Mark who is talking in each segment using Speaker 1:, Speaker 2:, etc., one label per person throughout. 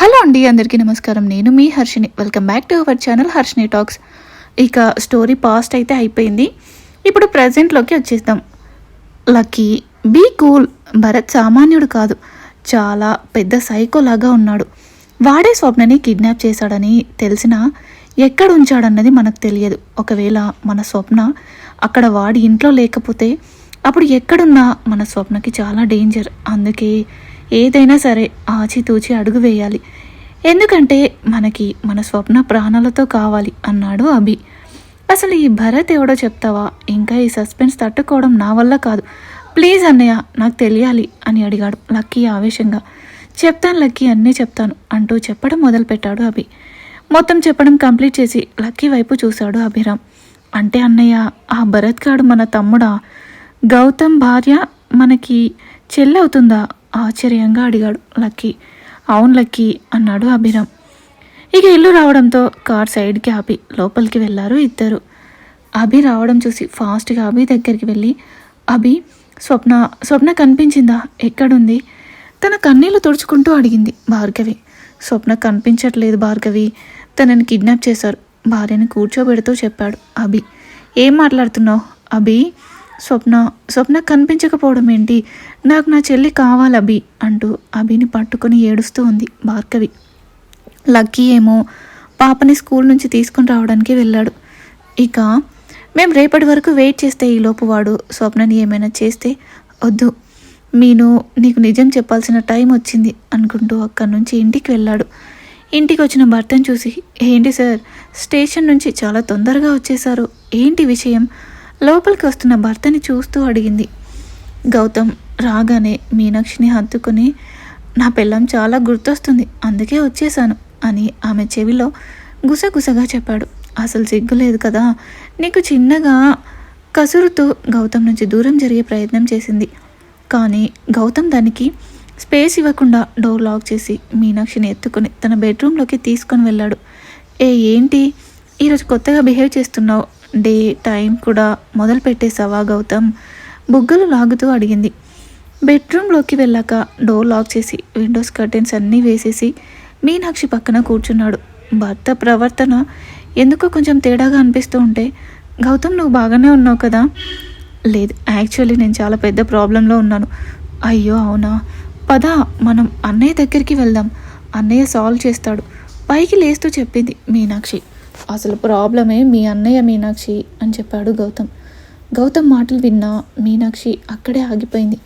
Speaker 1: Hello అండి అందరికీ నమస్కారం. నేను మీ Harshini welcome back to our channel Harshini talks ఇక స్టోరీ పాస్ట్ అయితే అయిపోయింది. ఇప్పుడు ప్రజెంట్లోకి వచ్చేద్దాం. లక్కీ బీ కూల్ భరత్ సామాన్యుడు కాదు. చాలా పెద్ద సైకో లాగా ఉన్నాడు. వాడే స్వప్నని కిడ్నాప్ చేశాడని తెలిసినా ఎక్కడ ఉంచాడన్నది మనకు తెలియదు. ఒకవేళ మన స్వప్న అక్కడ వాడి ఇంట్లో లేకపోతే అప్పుడు ఎక్కడున్నా మన స్వప్నకి చాలా డేంజర్ అందుకే ఏదైనా సరే ఆచితూచి అడుగు వేయాలి. ఎందుకంటే మనకి మన స్వప్న ప్రాణాలతో కావాలి అన్నాడు అభి. అసలు ఈ భరత్ ఎవడో చెప్తావా? ఇంకా ఈ సస్పెన్స్ తట్టుకోవడం నా వల్ల కాదు. ప్లీజ్ అన్నయ్య నాకు తెలియాలి అని అడిగాడు లక్కీ ఆవేశంగా. చెప్తాను లక్కీ అన్నీ చెప్తాను అంటూ చెప్పడం మొదలుపెట్టాడు అభి. మొత్తం చెప్పడం కంప్లీట్ చేసి లక్కీ వైపు చూశాడు అభిరామ్. అంటే అన్నయ్య ఆ భరత్ గాడు మన తమ్ముడా? గౌతమ్ భార్య మనకి చెల్లవుతుందా? ఆశ్చర్యంగా అడిగాడు. లక్కీ. అవును లక్కీ అన్నాడు అభిరామ్. ఇక ఇల్లు రావడంతో కార్ సైడ్కి ఆపి లోపలికి వెళ్ళారు ఇద్దరు. అభి రావడం చూసి ఫాస్ట్గా అభి దగ్గరికి వెళ్ళి అభి స్వప్న స్వప్న కనిపించిందా? ఎక్కడుంది? తన కన్నీళ్ళు తుడుచుకుంటూ అడిగింది భార్గవి. స్వప్న కనిపించట్లేదు భార్గవి. తనని కిడ్నాప్ చేశారు. భార్యని కూర్చోబెడుతూ చెప్పాడు అభి. ఏం మాట్లాడుతున్నావు? అభి స్వప్న స్వప్న కనిపించకపోవడం ఏంటి? నాకు నా చెల్లి కావాలి అభి అంటూ అభిని పట్టుకొని ఏడుస్తూ ఉంది భార్గవి. లక్కీ ఏమో పాపని స్కూల్ నుంచి తీసుకొని రావడానికి వెళ్ళాడు. ఇక మేము రేపటి వరకు వెయిట్ చేస్తే ఈలోపు వాడు స్వప్నని ఏమైనా చేస్తే వద్దు. మీను నీకు నిజం చెప్పాల్సిన టైం వచ్చింది అనుకుంటూ అక్కడి నుంచి ఇంటికి వెళ్ళాడు. ఇంటికి వచ్చిన భర్తను చూసి ఏంటి సార్ స్టేషన్ నుంచి చాలా తొందరగా వచ్చేశారు. ఏంటి విషయం? లోపలికి వస్తున్న భర్తని చూస్తూ అడిగింది. గౌతమ్ రాగానే మీనాక్షిని హత్తుకుని నా పిల్లం చాలా గుర్తొస్తుంది అందుకే వచ్చేసాను అని ఆమె చెవిలో గుసగుసగా చెప్పాడు. అసలు సిగ్గులేదు కదా నీకు చిన్నగా కసురుతూ గౌతమ్ నుంచి దూరం జరిగే ప్రయత్నం చేసింది. కానీ గౌతమ్ దానికి స్పేస్ ఇవ్వకుండా డోర్ లాక్ చేసి మీనాక్షిని ఎత్తుకొని తన బెడ్రూమ్లోకి తీసుకొని వెళ్ళాడు. ఏ ఏంటి? ఈరోజు కొత్తగా బిహేవ్ చేస్తున్నావు డే టైం కూడా మొదలు పెట్టేశావా గౌతమ్ బుగ్గలు లాగుతూ అడిగింది. బెడ్రూమ్లోకి వెళ్ళాక డోర్ లాక్ చేసి విండోస్ కర్టెన్స్ అన్నీ వేసేసి మీనాక్షి పక్కన కూర్చున్నాడు. భర్త ప్రవర్తన ఎందుకో కొంచెం తేడాగా అనిపిస్తూ ఉంటే గౌతమ్ నువ్వు బాగానే ఉన్నావు కదా? లేదు యాక్చువల్లీ నేను చాలా పెద్ద ప్రాబ్లంలో ఉన్నాను. అయ్యో అవునా? పద మనం అన్నయ్య దగ్గరికి వెళ్దాం. అన్నయ్య సాల్వ్ చేస్తాడు. పైకి లేస్తూ చెప్పింది మీనాక్షి. అసలు ప్రాబ్లమే మీ అన్నయ్య మీనాక్షి అని చెప్పాడు గౌతమ్. గౌతమ్ మాటలు విన్నా మీనాక్షి అక్కడే ఆగిపోయింది.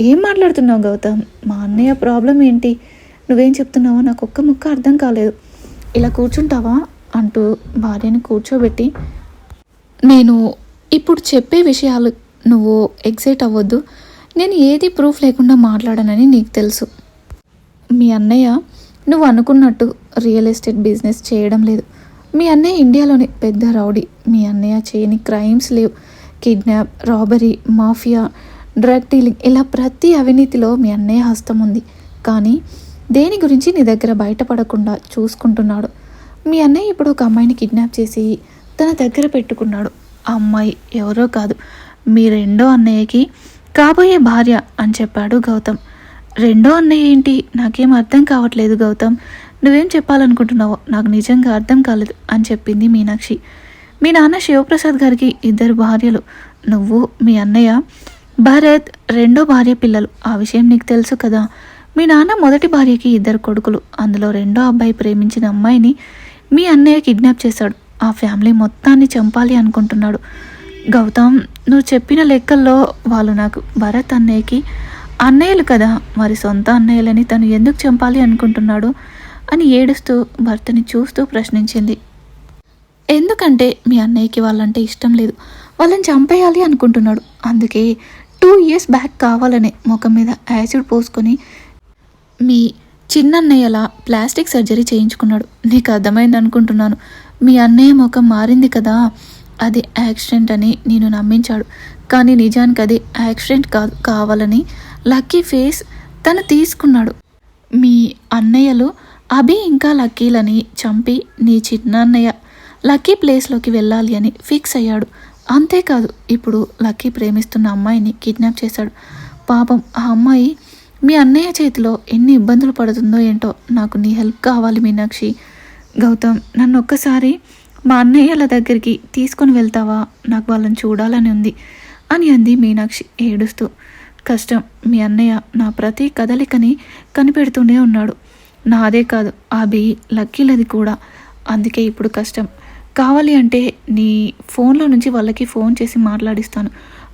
Speaker 1: ఏం మాట్లాడుతున్నావు గౌతమ్? మా అన్నయ్య ప్రాబ్లం ఏంటి? నువ్వేం చెప్తున్నావో నాకు ఒక్క ముక్క అర్థం కాలేదు. ఇలా కూర్చుంటావా? అంటూ భార్యని కూర్చోబెట్టి నేను ఇప్పుడు చెప్పే విషయాలు నువ్వు ఎగ్జైట్ అవ్వద్దు. నేను ఏది ప్రూఫ్ లేకుండా మాట్లాడనని నీకు తెలుసు. మీ అన్నయ్య నువ్వు అనుకున్నట్టు రియల్ ఎస్టేట్ బిజినెస్ చేయడం లేదు. మీ అన్నయ్య ఇండియాలోని పెద్ద రౌడీ. మీ అన్నయ్య చేయని క్రైమ్స్ లేవు. Kidnap robbery mafia drug dealing ఇలా ప్రతి అవినీతిలో మీ అన్నయ్య హస్తం ఉంది. కానీ దేని గురించి నీ దగ్గర బయటపడకుండా చూసుకుంటున్నాడు? మీ అన్నయ్య ఇప్పుడు ఒక అమ్మాయిని కిడ్నాప్ చేసి తన దగ్గర పెట్టుకున్నాడు. ఆ అమ్మాయి ఎవరో కాదు. మీ రెండో అన్నయ్యకి కాబోయే భార్య అని చెప్పాడు గౌతమ్. రెండో అన్నయ్య ఏంటి? నాకేం అర్థం కావట్లేదు గౌతమ్. నువ్వేం చెప్పాలనుకుంటున్నావో నాకు నిజంగా అర్థం కాలేదు అని చెప్పింది మీనాక్షి. మీ నాన్న శివప్రసాద్ గారికి ఇద్దరు భార్యలు. నువ్వు మీ అన్నయ్య భరత్ రెండో భార్య పిల్లలు. ఆ విషయం నీకు తెలుసు కదా. మీ నాన్న మొదటి భార్యకి ఇద్దరు కొడుకులు. అందులో రెండో అబ్బాయి ప్రేమించిన అమ్మాయిని మీ అన్నయ్య కిడ్నాప్ చేశాడు. ఆ ఫ్యామిలీ మొత్తాన్ని చంపాలి అనుకుంటున్నాడు. గౌతమ్ నువ్వు చెప్పిన లెక్కల్లో వాళ్ళు నాకు భరత్ అన్నయ్యకి అన్నయ్యలు కదా. మరి సొంత అన్నయ్యలని తను ఎందుకు చంపాలి అనుకుంటున్నాడు? అని ఏడుస్తూ భర్తని చూస్తూ ప్రశ్నించింది. ఎందుకంటే మీ అన్నయ్యకి వాళ్ళంటే ఇష్టం లేదు. వాళ్ళని చంపేయాలి అనుకుంటున్నాడు. అందుకే టూ ఇయర్స్ బ్యాక్ కావాలనే ముఖం మీద యాసిడ్ పోసుకొని మీ చిన్నన్నయ్యలా ప్లాస్టిక్ సర్జరీ చేయించుకున్నాడు. నీకు అర్థమైంది అనుకుంటున్నాను. మీ అన్నయ్య ముఖం మారింది కదా. అది యాక్సిడెంట్ అని నేను నమ్మించాడు. కానీ నిజానికి అది యాక్సిడెంట్ కాదు కావాలని లక్కీ ఫేస్ తను తీసుకున్నాడు. మీ అన్నయ్యలు అభి ఇంకా లక్కీలని చంపి నీ చిన్నన్నయ్య లక్కీ ప్లేస్లోకి వెళ్ళాలి అని ఫిక్స్ అయ్యాడు. అంతేకాదు ఇప్పుడు లక్కీ ప్రేమిస్తున్న అమ్మాయిని కిడ్నాప్ చేశాడు. పాపం ఆ అమ్మాయి మీ అన్నయ్య చేతిలో ఎన్ని ఇబ్బందులు పడుతుందో ఏంటో నాకు నీ హెల్ప్ కావాలి మీనాక్షి. గౌతమ్ నన్ను ఒక్కసారి మా అన్నయ్యల దగ్గరికి తీసుకొని వెళ్తావా? నాకు వాళ్ళని చూడాలని ఉంది అని అంది మీనాక్షి ఏడుస్తూ. కష్టం మీ అన్నయ్య నా ప్రతి కదలికని కనిపెడుతూనే ఉన్నాడు. నాదే కాదు. అభి లక్కీలది కూడా. అందుకే ఇప్పుడు కష్టం. కావాలి అంటే నీ ఫోన్లో నుంచి వాళ్ళకి ఫోన్ చేసి మాట్లాడిస్తాను.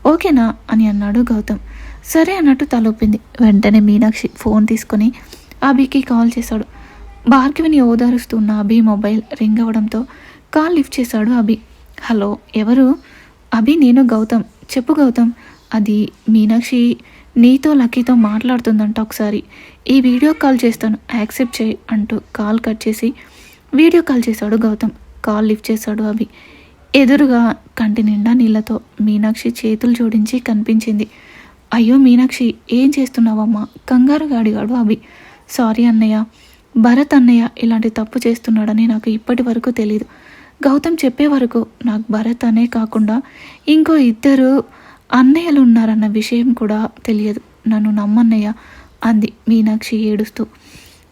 Speaker 1: ఓకేనా? అని అన్నాడు గౌతమ్. సరే అన్నట్టు తలొప్పింది. వెంటనే మీనాక్షి ఫోన్ తీసుకొని అభికి కాల్ చేశాడు. భార్గవిని ఓదారుస్తున్న అభి మొబైల్ రింగ్ అవ్వడంతో కాల్ లిఫ్ట్ చేశాడు అభి. హలో ఎవరు? అభి నేను గౌతమ్. చెప్పు గౌతమ్. అది మీనాక్షి నీతో లక్కీతో మాట్లాడుతుందంట ఒకసారి. ఈ వీడియో కాల్ చేస్తాను. యాక్సెప్ట్ చేయి అంటూ కాల్ కట్ చేసి వీడియో కాల్ చేశాడు గౌతమ్. కాల్ లిఫ్ట్ చేశాడు అభి. ఎదురుగా కంటి నిండా నీళ్ళతో మీనాక్షి చేతులు జోడించి కనిపించింది. అయ్యో మీనాక్షి ఏం చేస్తున్నావమ్మా? కంగారు గాడిగాడు అభి. సారీ అన్నయ్య. భరత్ అన్నయ్య ఇలాంటి తప్పు చేస్తున్నాడని నాకు ఇప్పటి వరకు తెలియదు గౌతమ్ చెప్పే వరకు నాకు భరత్ అనే కాకుండా ఇంకో ఇద్దరు అన్నయ్యలు ఉన్నారన్న విషయం కూడా తెలియదు. నన్ను నమ్మన్నయ్య అంది మీనాక్షి ఏడుస్తూ.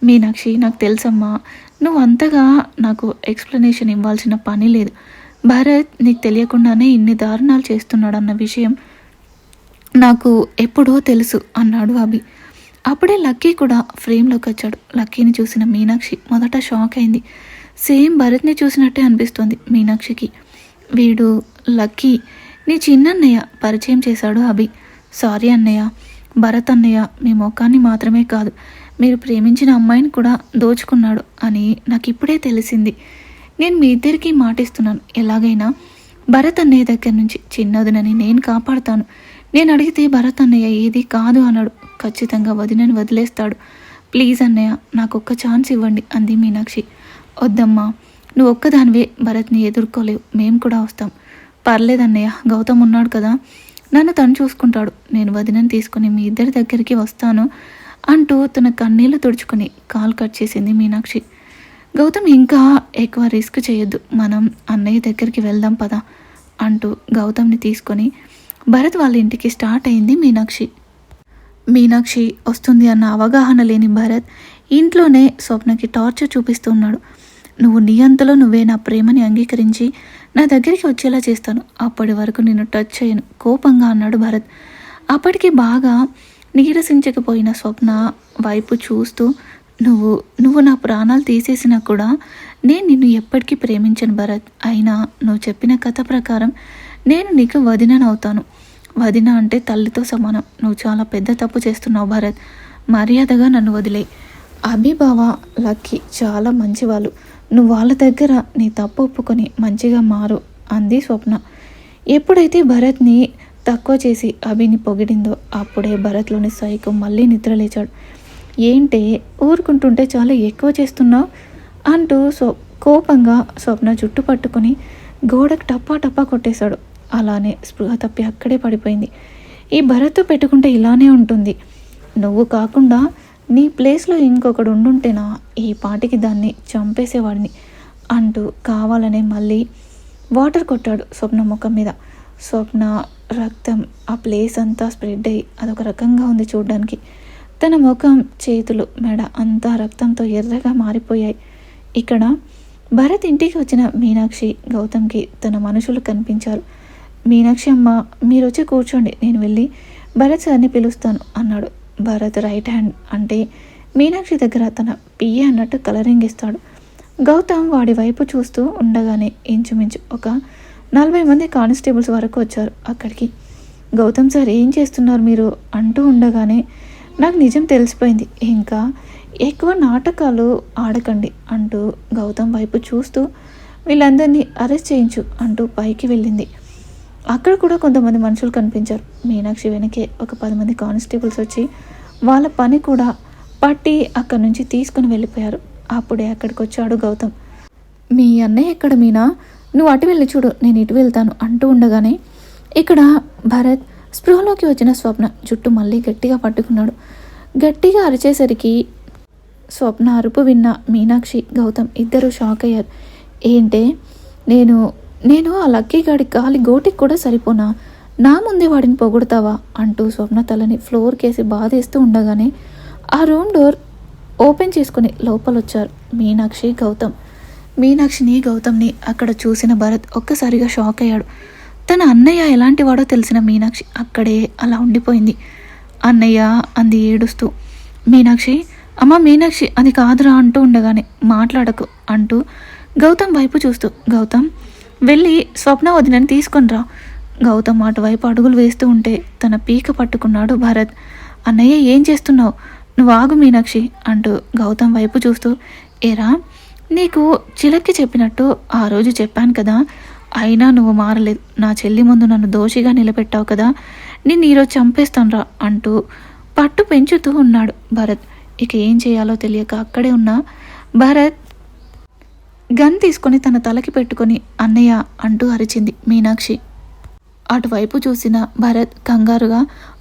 Speaker 1: మీనాక్షి నాకు తెలుసమ్మా నువ్వు అంతగా నాకు ఎక్స్ప్లెనేషన్ ఇవ్వాల్సిన పని లేదు. భరత్ నీకు తెలియకుండానే ఇన్ని దారుణాలు చేస్తున్నాడన్న విషయం నాకు ఎప్పుడో తెలుసు అన్నాడు అభి. అప్పుడే లక్కీ కూడా ఫ్రేమ్లోకి వచ్చాడు. లక్కీని చూసిన మీనాక్షి మొదట షాక్ అయింది. సేమ్ భరత్ని చూసినట్టే అనిపిస్తుంది మీనాక్షికి. వీడు లక్కీ నీ చిన్నన్నయ్య పరిచయం చేశాడు అభి. సారీ అన్నయ్య. భరత్ అన్నయ్య మీ ముఖాన్ని మాత్రమే కాదు మీరు ప్రేమించిన అమ్మాయిని కూడా దోచుకున్నాడు అని నాకు ఇప్పుడే తెలిసింది. నేను మీ ఇద్దరికీ మాటిస్తున్నాను. ఎలాగైనా భరత్ అన్నయ్య దగ్గర నుంచి చిన్నదినని నేను కాపాడుతాను. నేను అడిగితే భరత్ అన్నయ్య ఏది కాదు అన్నాడు ఖచ్చితంగా వదినని వదిలేస్తాడు. ప్లీజ్ అన్నయ్య నాకు ఒక్క ఛాన్స్ ఇవ్వండి అంది మీనాక్షి. వద్దమ్మా నువ్వు ఒక్కదానివే భరత్ని ఎదుర్కోలేవు. మేము కూడా వస్తాం. పర్లేదన్నయ్య గౌతమ్ ఉన్నాడు కదా. నన్ను తను చూసుకుంటాడు. నేను వదినని తీసుకుని మీ ఇద్దరి దగ్గరికి వస్తాను అంటూ తన కన్నీళ్ళు తుడుచుకుని కాల్ కట్ చేసింది మీనాక్షి. గౌతమ్ ఇంకా ఎక్కువ రిస్క్ చేయొద్దు. మనం అన్నయ్య దగ్గరికి వెళ్దాం పదా అంటూ గౌతమ్ని తీసుకొని భరత్ వాళ్ళ ఇంటికి స్టార్ట్ అయింది మీనాక్షి. మీనాక్షి వస్తుంది అన్న అవగాహన లేని భరత్ ఇంట్లోనే స్వప్నకి టార్చర్ చూపిస్తున్నాడు నువ్వు నీ అంతలో నువ్వే నా ప్రేమని అంగీకరించి నా దగ్గరికి వచ్చేలా చేస్తాను. అప్పటి వరకు నేను టచ్ చేయను. కోపంగా అన్నాడు భరత్. అప్పటికి బాగా నీరసించకపోయిన స్వప్న వైపు చూస్తూ నువ్వు నువ్వు నా ప్రాణాలు తీసేసినా కూడా నేను నిన్ను ఎప్పటికీ ప్రేమించను భరత్. అయినా నువ్వు చెప్పిన కథ ప్రకారం నేను నీకు వదిననవుతాను వదిన అంటే తల్లితో సమానం. నువ్వు చాలా పెద్ద తప్పు చేస్తున్నావు భరత్. మర్యాదగా నన్ను వదిలే అభిభావ లక్కీ చాలా మంచివాళ్ళు. నువ్వు వాళ్ళ దగ్గర నీ తప్పు ఒప్పుకొని మంచిగా మారు అంది స్వప్న. ఎప్పుడైతే భరత్ని తక్కువ చేసి అభిని పొగిడిందో అప్పుడే భరత్లోని సైకో మళ్ళీ నిద్రలేచాడు ఏంటే ఊరుకుంటుంటే చాలా ఎక్కువ చేస్తున్నావు? అంటూ స్వ కోపంగా స్వప్న జుట్టు పట్టుకొని గోడకు టప్పా టప్పా కొట్టేశాడు. అలానే స్పృహ తప్పి అక్కడే పడిపోయింది. ఈ భరత్తో పెట్టుకుంటే ఇలానే ఉంటుంది. నువ్వు కాకుండా నీ ప్లేస్లో ఇంకొకడు ఉండుంటేనా? ఈ పాటికి దాన్ని చంపేసేవాడిని అంటూ కావాలనే మళ్ళీ వాటర్ కొట్టాడు స్వప్న ముఖం మీద. స్వప్న రక్తం ఆ ప్లేస్ అంతా స్ప్రెడ్ అయ్యి అదొక రకంగా ఉంది చూడడానికి. తన ముఖం చేతులు మెడ అంతా రక్తంతో ఎర్రగా మారిపోయాయి. ఇక్కడ భరత్ ఇంటికి వచ్చిన మీనాక్షి గౌతమ్కి తన మనుషులు కనిపించారు. మీనాక్షి అమ్మ మీరు వచ్చి కూర్చోండి నేను వెళ్ళి భరత్ సార్ని పిలుస్తాను అన్నాడు. భరత్ రైట్ హ్యాండ్ అంటే మీనాక్షి దగ్గర తన పియ్య అన్నట్టు కలరింగ్ ఇస్తాడు. గౌతమ్ వాడి వైపు చూస్తూ ఉండగానే ఇంచుమించు ఒక నలభై మంది కానిస్టేబుల్స్ వరకు వచ్చారు అక్కడికి. గౌతమ్ సార్ ఏం చేస్తున్నారు మీరు? అంటూ ఉండగానే నాకు నిజం తెలిసిపోయింది. ఇంకా ఎక్కువ నాటకాలు ఆడకండి అంటూ గౌతమ్ వైపు చూస్తూ వీళ్ళందరినీ అరెస్ట్ చేయించు అంటూ పైకి వెళ్ళింది. అక్కడ కూడా కొంతమంది మనుషులు కనిపించారు. మీనాక్షి వెనకే ఒక పది మంది కానిస్టేబుల్స్ వచ్చి వాళ్ళ పని కూడా పట్టి అక్కడి నుంచి తీసుకుని వెళ్ళిపోయారు. అప్పుడే అక్కడికి వచ్చాడు గౌతమ్. మీ అన్నయ్య ఎక్కడ మీనా? నువ్వు అటు వెళ్ళి చూడు నేను ఇటు వెళ్తాను అంటూ ఉండగానే ఇక్కడ భరత్ స్పృహలోకి వచ్చిన స్వప్న జుట్టు మళ్ళీ గట్టిగా పట్టుకున్నాడు. గట్టిగా అరిచేసరికి స్వప్న అరుపు విన్న మీనాక్షి గౌతమ్ ఇద్దరు షాక్ అయ్యారు. ఏంటే నేను నేను ఆ లక్కీగాడి గాలి గోటికి కూడా సరిపోనా? నా ముందే వాడిని పొగుడతావా? అంటూ స్వప్న తలని ఫ్లోర్కేసి బాధేస్తూ ఉండగానే ఆ రూమ్ డోర్ ఓపెన్ చేసుకుని లోపలొచ్చారు మీనాక్షి గౌతమ్. మీనాక్షిని గౌతమ్ని అక్కడ చూసిన భరత్ ఒక్కసారిగా షాక్ అయ్యాడు. తన అన్నయ్య ఎలాంటి వాడో తెలిసిన మీనాక్షి అక్కడే అలా ఉండిపోయింది. అన్నయ్య అంది ఏడుస్తూ మీనాక్షి అమ్మ మీనాక్షి అది కాదురా అంటూ ఉండగానే మాట్లాడకు అంటూ గౌతమ్ వైపు చూస్తూ గౌతమ్ వెళ్ళి స్వప్న వదినని తీసుకొనిరా. గౌతమ్ అటువైపు అడుగులు వేస్తూ ఉంటే తన పీక పట్టుకున్నాడు భరత్. అన్నయ్య ఏం చేస్తున్నావు? నువ్వు ఆగు మీనాక్షి అంటూ గౌతమ్ వైపు చూస్తూ. ఏరా నీకు చిలక్కి చెప్పినట్టు ఆ రోజు చెప్పాను కదా. అయినా నువ్వు మారలేదు. నా చెల్లి ముందు నన్ను దోషిగా నిలబెట్టావు కదా. నేను ఈరోజు చంపేస్తానురా అంటూ పట్టు పెంచుతూ ఉన్నాడు భరత్. ఇక ఏం చేయాలో తెలియక అక్కడే ఉన్న. భరత్ గన్ తీసుకొని తన తలకి పెట్టుకొని అన్నయ్య అంటూ అరిచింది మీనాక్షి. అటువైపు చూసిన భరత్ కంగారుగా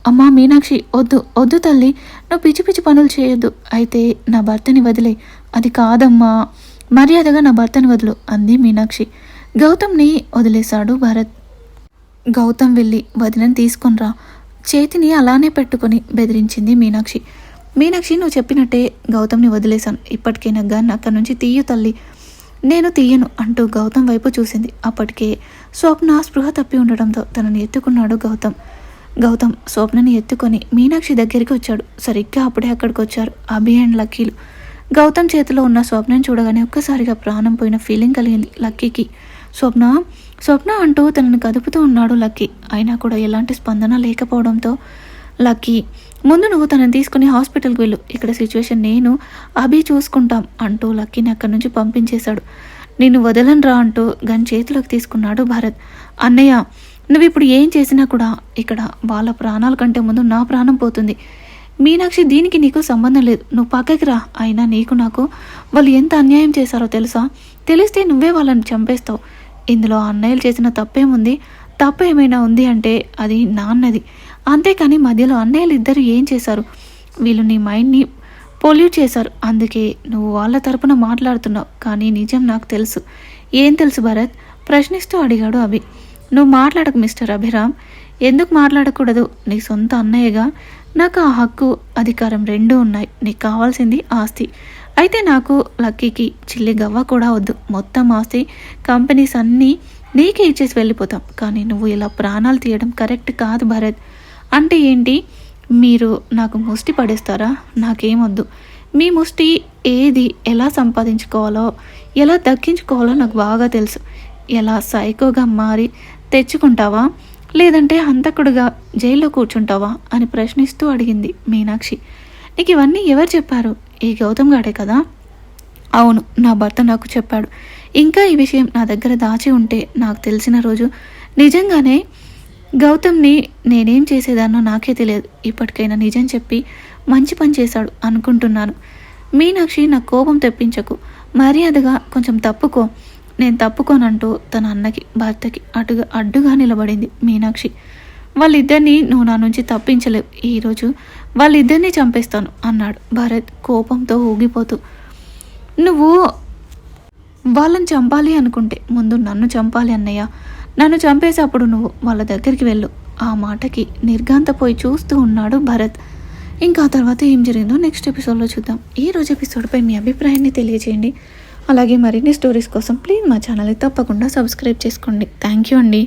Speaker 1: అమ్మా మీనాక్షి వద్దు వద్దు తల్లి నువ్వు పిచ్చి పిచ్చి పనులు చేయొద్దు. అయితే నా భర్తని వదిలే. అది కాదమ్మా మర్యాదగా నా భర్తని వదులు అంది మీనాక్షి. గౌతమ్ని వదిలేశాడు భరత్. గౌతమ్ వెళ్ళి వదినని తీసుకునిరా చేతిని అలానే పెట్టుకొని బెదిరించింది మీనాక్షి. మీనాక్షి నువ్వు చెప్పినట్టే గౌతమ్ని వదిలేశాను. ఇప్పటికైనా గన్ అక్కడి నుంచి తీయు తల్లి. నేను తీయను అంటూ గౌతమ్ వైపు చూసింది. అప్పటికే స్వప్న స్పృహ తప్పి ఉండడంతో తనని ఎత్తుకున్నాడు గౌతమ్. గౌతమ్ స్వప్నని ఎత్తుకొని మీనాక్షి దగ్గరికి వచ్చాడు. సరిగ్గా అప్పుడే అక్కడికి వచ్చారు అభి అండ్ లక్కీలు. గౌతమ్ చేతిలో ఉన్న స్వప్నం చూడగానే ఒక్కసారిగా ప్రాణం పోయిన ఫీలింగ్ కలిగింది లక్కీకి. స్వప్న స్వప్న అంటూ తనని కదుపుతూ ఉన్నాడు లక్కీ. అయినా కూడా ఎలాంటి స్పందన లేకపోవడంతో లక్కీ ముందు నువ్వు తనని తీసుకుని హాస్పిటల్కి వెళ్ళు. ఇక్కడ సిచ్యువేషన్ నేను అభి చూసుకుంటాం అంటూ లక్కీని అక్కడి నుంచి పంపించేశాడు. నిన్ను వదలనరా అంటూ గన్ చేతిలోకి తీసుకున్నాడు భరత్. అన్నయ్య నువ్వు ఇప్పుడు ఏం చేసినా కూడా ఇక్కడ వాళ్ళ ప్రాణాల కంటే ముందు నా ప్రాణం పోతుంది. మీనాక్షి దీనికి నీకు సంబంధం లేదు. నువ్వు పక్కకి రా. అయినా నీకు నాకు వాళ్ళు ఎంత అన్యాయం చేశారో తెలుసా? తెలిస్తే నువ్వే వాళ్ళని చంపేస్తావు. ఇందులో అన్నయ్యలు చేసిన తప్పేముంది? తప్ప ఏమైనా ఉంది అంటే అది నాన్నది. అంతేకాని మధ్యలో అన్నయ్యలు ఇద్దరు ఏం చేశారు? వీళ్ళు నీ మైండ్ని పొల్యూట్ చేశారు. అందుకే నువ్వు వాళ్ళ తరపున మాట్లాడుతున్నావు. కానీ నిజం నాకు తెలుసు. ఏం తెలుసు భరత్? ప్రశ్నిస్తూ అడిగాడు అభి. నువ్వు మాట్లాడకు మిస్టర్ అభిరామ్. ఎందుకు మాట్లాడకూడదు? నీ సొంత అన్నయ్యగా నాకు ఆ హక్కు అధికారం రెండూ ఉన్నాయి. నీకు కావాల్సింది ఆస్తి. అయితే నాకు లక్కీకి చిల్లి గవ్వ కూడా వద్దు. మొత్తం ఆస్తి కంపెనీస్ అన్నీ నీకే ఇచ్చేసి వెళ్ళిపోతాం. కానీ నువ్వు ఇలా ప్రాణాలు తీయడం కరెక్ట్ కాదు భరత్. అంటే ఏంటి? మీరు నాకు ముష్టి పడేస్తారా? నాకేమొద్దు. మీ ముష్టి ఏది ఎలా సంపాదించుకోవాలో ఎలా దక్కించుకోవాలో నాకు బాగా తెలుసు. ఎలా సైకోగా మారి తెచ్చుకుంటావా? లేదంటే హంతకుడుగా జైల్లో కూర్చుంటావా? అని ప్రశ్నిస్తూ అడిగింది మీనాక్షి. నీకు ఇవన్నీ ఎవరు చెప్పారు? ఈ గౌతమ్ గాడే కదా? అవును నా భర్త నాకు చెప్పాడు. ఇంకా ఈ విషయం నా దగ్గర దాచి ఉంటే నాకు తెలిసిన రోజు నిజంగానే గౌతమ్ని నేనేం చేసేదాన్నో నాకే తెలియదు. ఇప్పటికైనా నిజం చెప్పి మంచి పని చేశాడు అనుకుంటున్నాను. మీనాక్షి నా కోపం తెప్పించకు. మర్యాదగా కొంచెం తప్పుకో. నేను తప్పుకోనంటూ తన అన్నకి భర్తకి అటుగా అడ్డుగా నిలబడింది మీనాక్షి. వాళ్ళిద్దరినీ నువ్వు నా నుంచి తప్పించలేవు. ఈరోజు వాళ్ళిద్దరినీ చంపేస్తాను అన్నాడు భరత్ కోపంతో ఊగిపోతూ. నువ్వు వాళ్ళని చంపాలి అనుకుంటే ముందు నన్ను చంపాలి అన్నయ్య. నన్ను చంపేసేప్పుడు నువ్వు వాళ్ళ దగ్గరికి వెళ్ళు. ఆ మాటకి నిర్గాంతపోయి చూస్తూ ఉన్నాడు భరత్. ఇంకా తర్వాత ఏం జరిగిందో నెక్స్ట్ ఎపిసోడ్లో చూద్దాం. ఈ రోజు ఎపిసోడ్పై మీ అభిప్రాయాన్ని తెలియజేయండి. అలాగే మరిన్ని స్టోరీస్ కోసం ప్లీజ్ మా ఛానల్ని తప్పకుండా సబ్స్క్రైబ్ చేసుకోండి. థ్యాంక్ యూ అండి.